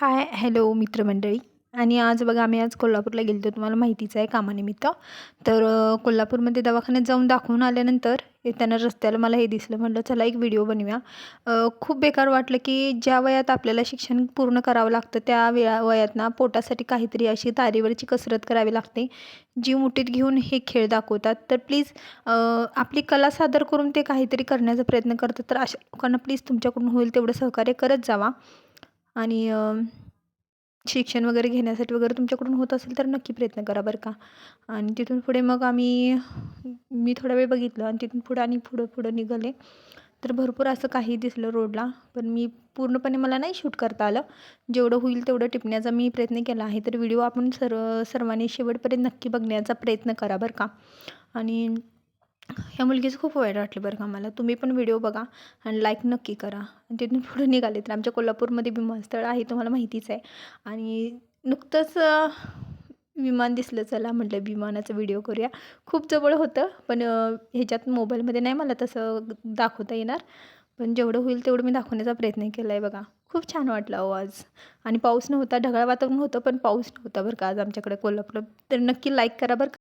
Hi hello मित्रमंडळी. आणि आज बघा आम्ही आज कोल्हापूरला गेलो होतो तुम्हाला माहितीच आहे कामानिमित्त. तर कोल्हापूरमध्ये दवाखान्यात जाऊन दाखवून आल्यानंतर येताना रस्त्याला मला हे दिसलं. म्हटलं चला एक व्हिडिओ बनवूया. खूप बेकार वाटलं की ज्या वयात आपल्याला शिक्षण पूर्ण करावं लागतं त्या वेळा वयात ना पोटासाठी काहीतरी अशी तारेवरची कसरत करावी लागते. जीव मुठीत घेऊन हे खेळ दाखवतात. तर प्लीज आपली कला सादर करून ते काहीतरी करण्याचा प्रयत्न करतात. तर अशा लोकांना प्लीज तुमच्याकडून होईल तेवढं सहकार्य करत जावा. आणि शिक्षण वगैरे घेण्यासाठी वगैरे तुमच्याकडून होत असेल तर नक्की प्रयत्न करा बरं का. आणि तिथून पुढे मग आम्ही मी थोडा वेळ बघितलं आणि तिथून पुढं आणि पुढं पुढं निघाले. तर भरपूर असं काही दिसलं रोडला पण मी पूर्णपणे मला नाही शूट करता आलं. जेवढं होईल तेवढं टिपण्याचा मी प्रयत्न केला आहे. तर व्हिडिओ आपण सर्व सर्वांनी शेवटपर्यंत नक्की बघण्याचा प्रयत्न करा बरं का. आणि ह्या मुलगीचं खूप वाईट वाटलं बरं का मला. तुम्ही पण व्हिडिओ बघा आणि लाईक नक्की करा. आणि तिथून पुढे निघाले तर आमच्या कोल्हापूरमध्ये विमानस्थळ आहे तुम्हाला माहितीच आहे. आणि नुकतंच विमान दिसलं चला म्हटलं विमानाचा व्हिडिओ करूया. खूप जवळ होतं पण ह्याच्यात मोबाईलमध्ये नाही मला तसं दाखवता येणार. पण जेवढं होईल तेवढं मी दाखवण्याचा प्रयत्न केला आहे बघा. खूप छान वाटलं अहो आज. आणि पाऊस नव्हता ढगाळ वातावरण होतं पण पाऊस नव्हता बरं का आज आमच्याकडे कोल्हापूर तर नक्की लाईक करा बरं का.